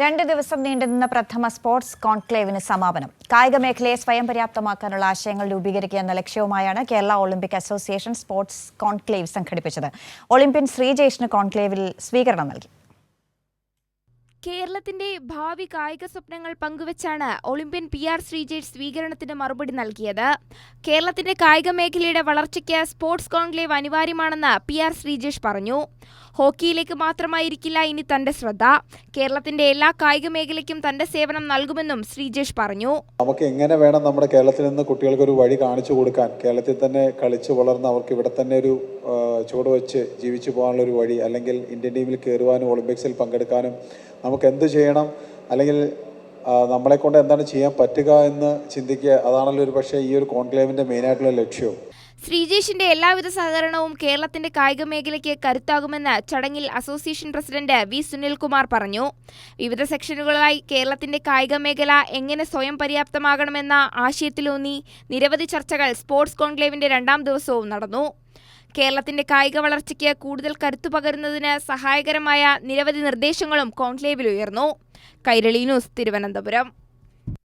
രണ്ട് ദിവസം നീണ്ടുനിന്ന പ്രഥമ സ്പോർട്സ് കോൺക്ലേവിന് സമാപനം. കായിക മേഖലയെ സ്വയം പര്യാപ്തമാക്കാനുള്ള ആശയങ്ങൾ രൂപീകരിക്കുക എന്ന ലക്ഷ്യവുമായാണ് Kerala Olympic association sports conclave സംഘടിപ്പിച്ചത്. ഒളിമ്പ്യൻ ശ്രീജേഷിന് കോൺക്ലേവിൽ സ്വീകരണം നൽകി. കേരളത്തിന്റെ ഭാവി കായിക സ്വപ്നങ്ങൾ പങ്കുവച്ചാണ് ഒളിമ്പ്യൻ പി ആർ ശ്രീജേഷ് സ്വീകരണത്തിന് മറുപടി നൽകിയത്. കേരളത്തിന്റെ കായിക മേഖലയുടെ വളർച്ചയ്ക്ക് സ്പോർട്സ് കോൺക്ലേവ് അനിവാര്യമാണെന്ന് പി ആർ ശ്രീജേഷ് പറഞ്ഞു. ഹോക്കിയിലേക്ക് മാത്രമായിരിക്കില്ല ഇനി തന്റെ ശ്രദ്ധ. കേരളത്തിന്റെ എല്ലാ കായിക മേഖലയ്ക്കും തന്റെ സേവനം നൽകുമെന്നും ശ്രീജേഷ് പറഞ്ഞു. നമുക്ക് എങ്ങനെ വേണം നമ്മുടെ കേരളത്തിൽ നിന്ന് കുട്ടികൾക്ക് ഒരു വഴി കാണിച്ചു കൊടുക്കാൻ? കേരളത്തിൽ തന്നെ കളിച്ചു വളർന്ന് അവർക്ക് ഇവിടെ തന്നെ ഒരു ചുവട് വെച്ച് ജീവിച്ചു പോകാനുള്ള ഒരു വഴി അല്ലെങ്കിൽ ഇന്ത്യൻ ടീമിൽ കയറുവാനും ഒളിമ്പിക്സിൽ പങ്കെടുക്കാനും നമുക്ക് എന്ത് ചെയ്യണം? അല്ലെങ്കിൽ നമ്മളെ കൊണ്ട് എന്താണ് ചെയ്യാൻ പറ്റുക എന്ന് ചിന്തിക്കുക അതാണല്ലോ ഒരു പക്ഷേ ഈ ഒരു കോൺക്ലേവിന്റെ മെയിനായിട്ടുള്ള ലക്ഷ്യവും ശ്രീജേഷിന്റെ എല്ലാവിധ സഹകരണവും കേരളത്തിന്റെ കായിക മേഖലയ്ക്ക് കരുത്താകുമെന്ന് ചടങ്ങിൽ അസോസിയേഷൻ പ്രസിഡന്റ് വി സുനിൽകുമാർ പറഞ്ഞു. വിവിധ സെക്ഷനുകളായി കേരളത്തിന്റെ കായിക മേഖല എങ്ങനെ സ്വയം പര്യാപ്തമാകണമെന്ന ആശയത്തിലൂന്നി നിരവധി ചർച്ചകൾ സ്പോർട്സ് കോൺക്ലേവിന്റെ രണ്ടാം ദിവസവും നടന്നു. കേരളത്തിന്റെ കായിക വളർച്ചയ്ക്ക് കൂടുതൽ കരുത്തു പകരുന്നതിന് സഹായകരമായ നിരവധി നിർദ്ദേശങ്ങളും കോൺക്ലേവിൽ ഉയർന്നു. കൈരളി ന്യൂസ് തിരുവനന്തപുരം.